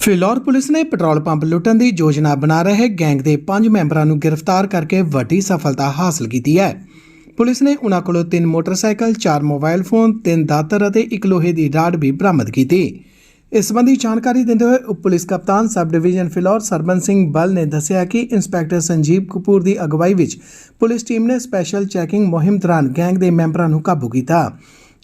Phillaur police ਨੇ petrol pump ਲੁੱਟਣ ਦੀ ਯੋਜਨਾ ਬਣਾ ਰਹੇ ਗੈਂਗ ਦੇ ਪੰਜ ਮੈਂਬਰਾਂ ਨੂੰ ਗ੍ਰਿਫਤਾਰ ਕਰਕੇ ਵੱਡੀ ਸਫਲਤਾ ਹਾਸਲ ਕੀਤੀ ਹੈ। ਪੁਲਿਸ ਨੇ ਉਨ੍ਹਾਂ ਕੋਲੋਂ ਤਿੰਨ ਮੋਟਰਸਾਈਕਲ, ਚਾਰ ਮੋਬਾਈਲ ਫੋਨ, ਤਿੰਨ ਦਾਤਰ ਅਤੇ ਇੱਕ ਲੋਹੇ ਦੀ ਰਾਡ ਵੀ ਬਰਾਮਦ ਕੀਤੀ। ਇਸ ਸੰਬੰਧੀ ਜਾਣਕਾਰੀ ਦਿੰਦੇ ਹੋਏ ਉਪ ਪੁਲਿਸ ਕਪਤਾਨ ਸਬ ਡਿਵੀਜ਼ਨ ਫਿਲੌਰ ਸਰਬਨ ਸਿੰਘ ਬਲ ਨੇ ਦੱਸਿਆ ਕਿ ਇੰਸਪੈਕਟਰ ਸੰਜੀਵ ਕਪੂਰ ਦੀ ਅਗਵਾਈ ਵਿੱਚ ਪੁਲਿਸ ਟੀਮ ਨੇ ਸਪੈਸ਼ਲ ਚੈਕਿੰਗ ਮੁਹਿੰਮ ਦੌਰਾਨ ਗੈਂਗ ਦੇ ਮੈਂਬਰਾਂ ਨੂੰ ਕਾਬੂ ਕੀਤਾ।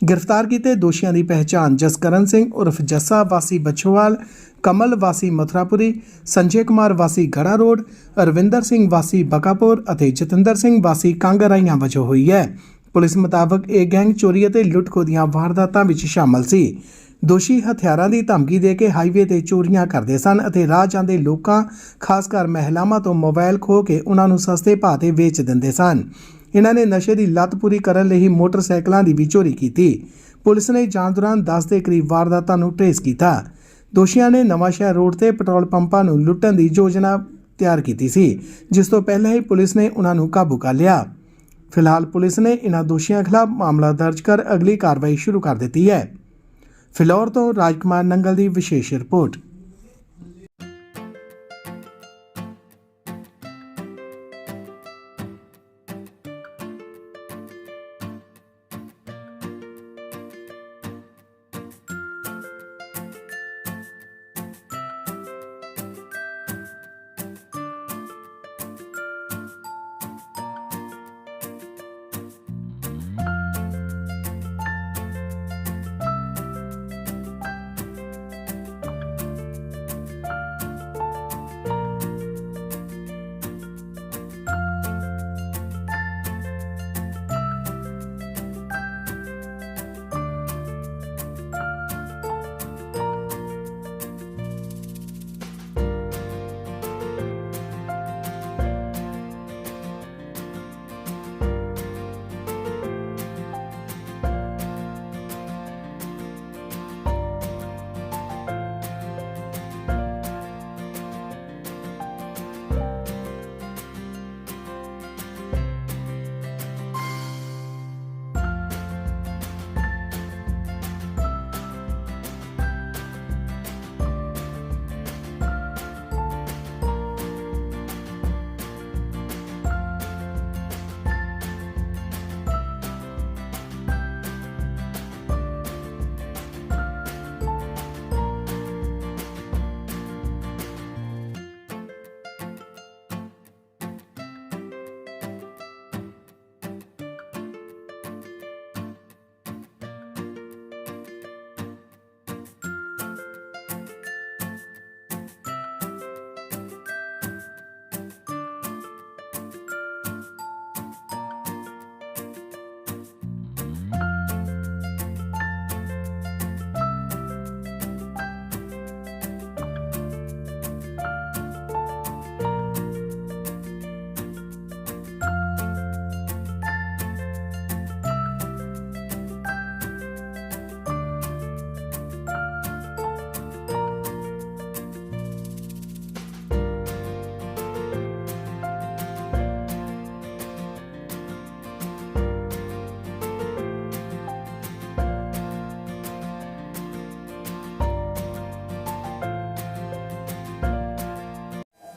ਗ੍ਰਿਫਤਾਰ ਕੀਤੇ ਦੋਸ਼ੀਆਂ ਦੀ ਪਹਿਚਾਣ ਜਸਕਰਨ ਸਿੰਘ ਉਰਫ ਜੱਸਾ ਵਾਸੀ ਬਛੋਵਾਲ, ਕਮਲ ਵਾਸੀ ਮਥੁਰਾਪੁਰੀ, ਸੰਜੇ ਕੁਮਾਰ ਵਾਸੀ ਗੜਾ ਰੋਡ, ਅਰਵਿੰਦਰ ਸਿੰਘ ਵਾਸੀ ਬਕਾਪੁਰ ਅਤੇ ਜਤਿੰਦਰ ਸਿੰਘ ਵਾਸੀ ਕਾਂਗਰਾਈਆਂ ਵਜੋਂ ਹੋਈ ਹੈ। ਪੁਲਿਸ ਮੁਤਾਬਕ ਇਹ ਗੈਂਗ ਚੋਰੀ ਅਤੇ ਲੁੱਟ-ਖੋਹ ਦੀਆਂ ਵਾਰਦਾਤਾਂ ਵਿੱਚ ਸ਼ਾਮਲ ਸੀ। ਦੋਸ਼ੀ ਹਥਿਆਰਾਂ ਦੀ ਧਮਕੀ ਦੇ ਕੇ ਹਾਈਵੇ ਤੇ ਚੋਰੀਆਂ ਕਰਦੇ ਸਨ ਅਤੇ ਰਾਹ ਜਾਂਦੇ ਲੋਕਾਂ, ਖਾਸ ਕਰ ਮਹਿਲਾਵਾਂ ਤੋਂ ਮੋਬਾਈਲ ਖੋਹ ਕੇ ਉਹਨਾਂ ਨੂੰ ਸਸਤੇ ਭਾਅ ਤੇ ਵੇਚ ਦਿੰਦੇ ਸਨ। ਇਹਨਾਂ ਨੇ ਨਸ਼ੇ ਦੀ ਲੱਤ ਪੂਰੀ ਕਰਨ ਲਈ ਮੋਟਰਸਾਈਕਲਾਂ ਦੀ ਵੀ ਚੋਰੀ ਕੀਤੀ। ਪੁਲਿਸ ਨੇ ਜਾਂਚ ਦੌਰਾਨ 10 ਦੇ ਕਰੀਬ ਵਾਰਦਾਤਾਂ ਨੂੰ ਟ੍ਰੇਸ ਕੀਤਾ। ਦੋਸ਼ੀਆਂ ਨੇ ਨਵਾਂਸ਼ਹਿਰ ਰੋਡ ਤੇ ਪੈਟਰੋਲ ਪੰਪਾਂ ਨੂੰ ਲੁੱਟਣ ਦੀ ਯੋਜਨਾ ਤਿਆਰ ਕੀਤੀ ਸੀ, ਜਿਸ ਤੋਂ ਪਹਿਲਾਂ ਹੀ ਪੁਲਿਸ ਨੇ ਉਹਨਾਂ ਨੂੰ ਕਾਬੂ ਕਰ ਲਿਆ। ਫਿਲਹਾਲ ਪੁਲਿਸ ਨੇ ਇਹਨਾਂ ਦੋਸ਼ੀਆਂ ਖਿਲਾਫ ਮਾਮਲਾ ਦਰਜ ਕਰ ਅਗਲੀ ਕਾਰਵਾਈ ਸ਼ੁਰੂ ਕਰ ਦਿੱਤੀ ਹੈ। ਫਿਲੌਰ ਤੋਂ ਰਾਜਕੁਮਾਰ ਨੰਗਲ ਦੀ ਵਿਸ਼ੇਸ਼ ਰਿਪੋਰਟ।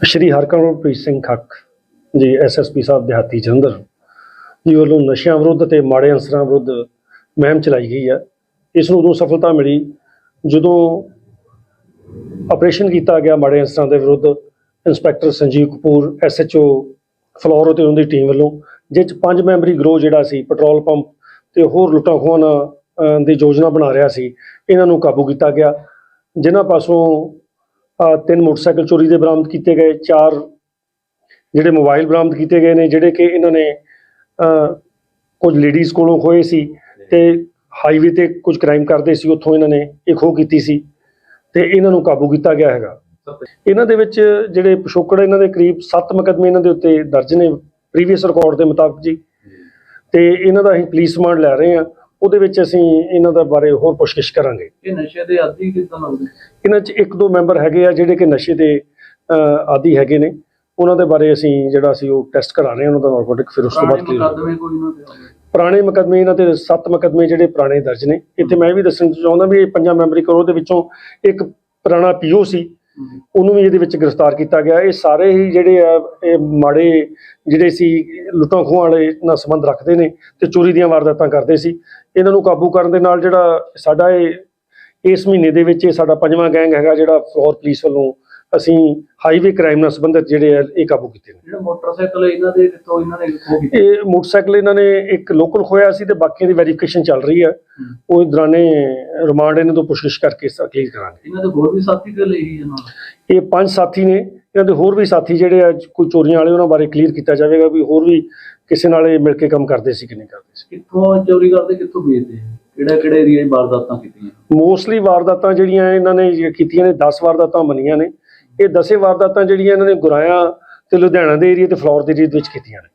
ਸ਼੍ਰੀ ਹਰਕਮਲਪ੍ਰੀਤ ਸਿੰਘ ਖੱਕ ਜੀ ਐਸਐਸਪੀ ਸਾਹਿਬ ਦਿਹਾਤੀ ਜਲੰਧਰ ਜੀ ਵੱਲੋਂ ਨਸ਼ਿਆਂ ਵਿਰੁੱਧ ਤੇ ਮਾੜੇ ਅਨਸਰਾਂ ਵਿਰੁੱਧ ਮੁਹਿੰਮ ਚਲਾਈ ਗਈ ਹੈ। ਇਸ ਨੂੰ ਉਦੋਂ ਸਫਲਤਾ ਮਿਲੀ ਜਦੋਂ ਆਪਰੇਸ਼ਨ ਕੀਤਾ ਗਿਆ ਮਾੜੇ ਅਨਸਰਾਂ ਦੇ ਵਿਰੁੱਧ। ਇੰਸਪੈਕਟਰ ਸੰਜੀਵ ਕਪੂਰ ਐਸਐਚਓ ਫਲੋਰ ਤੇ ਉਹਨਾਂ ਦੀ ਟੀਮ ਵੱਲੋਂ ਜਿਸ 'ਚ ਪੰਜ ਮੈਂਬਰੀ ਗਰੋਹ ਜਿਹੜਾ ਸੀ, ਪੈਟਰੋਲ ਪੰਪ ਤੇ ਹੋਰ ਲੁੱਟਾਂ ਖੋਹਾਂ ਦੀ ਯੋਜਨਾ ਬਣਾ ਰਿਹਾ ਸੀ, ਇਹਨਾਂ ਨੂੰ ਕਾਬੂ ਕੀਤਾ ਗਿਆ। ਜਿਨ੍ਹਾਂ ਪਾਸੋਂ ਤਿੰਨ ਮੋਟਰਸਾਈਕਲ ਚੋਰੀ ਦੇ ਬਰਾਮਦ ਕੀਤੇ ਗਏ, ਚਾਰ ਜਿਹੜੇ ਮੋਬਾਈਲ ਬਰਾਮਦ ਕੀਤੇ ਗਏ ਨੇ, ਜਿਹੜੇ ਕਿ ਇਹਨਾਂ ਨੇ ਕੁਝ ਲੇਡੀਜ਼ ਕੋਲੋਂ ਖੋਏ ਸੀ ਤੇ ਹਾਈਵੇ ਤੇ ਕੁਝ ਕ੍ਰਾਈਮ ਕਰਦੇ ਸੀ, ਉੱਥੋਂ ਇਹਨਾਂ ਨੇ ਇਹ ਖੋਹ ਕੀਤੀ ਸੀ ਤੇ ਇਹਨਾਂ ਨੂੰ ਕਾਬੂ ਕੀਤਾ ਗਿਆ ਹੈਗਾ। ਇਹਨਾਂ ਦੇ ਵਿੱਚ ਜਿਹੜੇ ਪਿਛੋਕੜ ਇਹਨਾਂ ਦੇ ਕਰੀਬ 7 ਮੁਕੱਦਮੇ ਇਹਨਾਂ ਦੇ ਉੱਤੇ ਦਰਜ ਨੇ ਪ੍ਰੀਵੀਅਸ ਰਿਕਾਰਡ ਦੇ ਮੁਤਾਬਕ ਜੀ। ਤੇ ਇਹਨਾਂ ਦਾ ਅਸੀਂ ਪੁਲਿਸ ਰਿਮਾਂਡ ਲੈ ਰਹੇ ਹਾਂ। ਉਹਦੇ ਵਿੱਚ ਅਸੀਂ ਇਹਨਾਂ ਦਾ ਬਾਰੇ ਹੋਰ ਪੁੱਛਗਿੱਛ ਕਰਾਂਗੇ। ਇਹ ਨਸ਼ੇ ਦੇ ਆਦੀ ਕਿਦਾਂ ਲੱਗਦੇ? ਇਹਨਾਂ 'ਚ ਇੱਕ ਦੋ ਮੈਂਬਰ ਹੈਗੇ ਆ ਜਿਹੜੇ ਕਿ ਨਸ਼ੇ ਦੇ ਆਦੀ ਹੈਗੇ ਨੇ। ਉਹਨਾਂ ਦੇ ਬਾਰੇ ਅਸੀਂ ਜਿਹੜਾ ਸੀ ਉਹ ਟੈਸਟ ਕਰਾ ਰਹੇ ਹਾਂ ਉਹਨਾਂ ਦਾ ਨਾਰਕੋਟਿਕ ਫਿਰ ਉਸ ਤੋਂ ਬਾਅਦ ਤੇ ਹੋਵੇ। ਪੁਰਾਣੇ ਮੁਕੱਦਮੇ ਇਹਨਾਂ ਦੇ ਸੱਤ ਮੁਕੱਦਮੇ ਜਿਹੜੇ ਪੁਰਾਣੇ ਦਰਜ ਨੇ। ਇੱਥੇ ਮੈਂ ਵੀ ਦੱਸਣਾ ਚਾਹੁੰਦਾ ਵੀ ਇਹ ਪੰਜਾਂ ਮੈਂਬਰੀ ਕਰੋ ਦੇ ਵਿੱਚੋਂ ਇੱਕ ਪੁਰਾਣਾ ਪੀਓ ਸੀ। ਉਹਨੂੰ ਵੀ ਇਹਦੇ ਵਿੱਚ ਗ੍ਰਿਫਤਾਰ ਕੀਤਾ ਗਿਆ। ਇਹ ਸਾਰੇ ਹੀ ਜਿਹੜੇ ਆ, ਇਹ ਮਾੜੇ ਜਿਹੜੇ ਸੀ, ਲੁੱਟਾਂ ਖੋਹਾਂ ਵਾਲੇ ਨਾਲ ਸੰਬੰਧ ਰੱਖਦੇ ਨੇ ਤੇ ਚੋਰੀ ਦੀਆਂ ਵਾਰਦਾਤਾਂ ਕਰਦੇ ਸੀ। ਇਹਨਾਂ ਨੂੰ ਕਾਬੂ ਕਰਨ ਦੇ ਨਾਲ ਜਿਹੜਾ ਸਾਡਾ ਇਹ, ਇਸ ਮਹੀਨੇ ਦੇ ਵਿੱਚ ਇਹ ਸਾਡਾ ਪੰਜਵਾਂ ਗੈਂਗ ਹੈਗਾ ਜਿਹੜਾ ਫਲੋਰ ਪੁਲਿਸ ਵੱਲੋਂ ਅਸੀਂ ਹਾਈਵੇ ਕ੍ਰਾਈਮ ਨਾਲ ਸੰਬੰਧਿਤ ਜਿਹੜੇ ਆ ਇਹ ਕਾਬੂ ਕੀਤੇ ਨੇ। ਜਿਹੜਾ ਮੋਟਰਸਾਈਕਲ ਇਹਨਾਂ ਦੇ ਕਿੱਥੋਂ ਇਹਨਾਂ ਨੇ ਖੋ ਕੀਤਾ? ਇਹ ਮੋਟਰਸਾਈਕਲ ਇਹਨਾਂ ਨੇ ਇੱਕ ਲੋਕਲ ਖੋਇਆ ਸੀ ਤੇ ਬਾਕੀਆਂ ਦੀ ਵੈਰੀਫਿਕੇਸ਼ਨ ਚੱਲ ਰਹੀ ਹੈ। ਉਹ ਦੌਰਾਨੇ ਰਿਮਾਂਡ ਇਹਨਾਂ ਤੋਂ ਪੁੱਛਗਿੱਛ ਕਰਕੇ ਕਲੀਅਰ ਕਰਾਂਗੇ। ਇਹਨਾਂ ਦੇ ਹੋਰ ਵੀ ਸਾਥੀ ਤੇ ਲਈ ਇਹਨਾਂ ਇਹ ਪੰਜ ਸਾਥੀ ਨੇ। ਇਹਨਾਂ ਦੇ ਹੋਰ ਵੀ ਸਾਥੀ ਜਿਹੜੇ ਆ ਕੋਈ ਚੋਰੀਆਂ ਵਾਲੇ ਉਹਨਾਂ ਬਾਰੇ ਕਲੀਅਰ ਕੀਤਾ ਜਾਵੇਗਾ ਵੀ ਹੋਰ ਵੀ ਕਿਸੇ ਨਾਲ ਇਹ ਮਿਲ ਕੇ ਕੰਮ ਕਰਦੇ ਸੀ ਕਿ ਨਹੀਂ ਕਰਦੇ ਸੀ। ਕਿੱਥੋਂ ਚੋਰੀ ਕਰਦੇ ਕਿੱਥੋਂ ਵੇਚਦੇ ਕਿਹੜਾ ਕਿਹੜੇ ਏਰੀਆ ਵਾਰਦਾਤਾਂ ਕੀਤੀਆਂ? ਮੋਸਟਲੀ ਵਾਰਦਾਤਾਂ ਜਿਹੜੀਆਂ ਇਹਨਾਂ ਨੇ ਕੀਤੀਆਂ ਨੇ 10 ਵਾਰਦਾਤਾਂ ਮੰਨੀਆਂ ਨੇ। ਇਹ ਦਸੇ ਵਾਰਦਾਤਾਂ ਜਿਹੜੀਆਂ ਇਹਨਾਂ ਨੇ ਗੁਰਾਇਆ ਤੇ ਲੁਧਿਆਣਾ ਦੇ ਏਰੀਆ ਤੇ ਫਲੋਰ ਦੇ ਏਰੀਆ ਦੇ ਵਿੱਚ ਕੀਤੀਆਂ ਨੇ।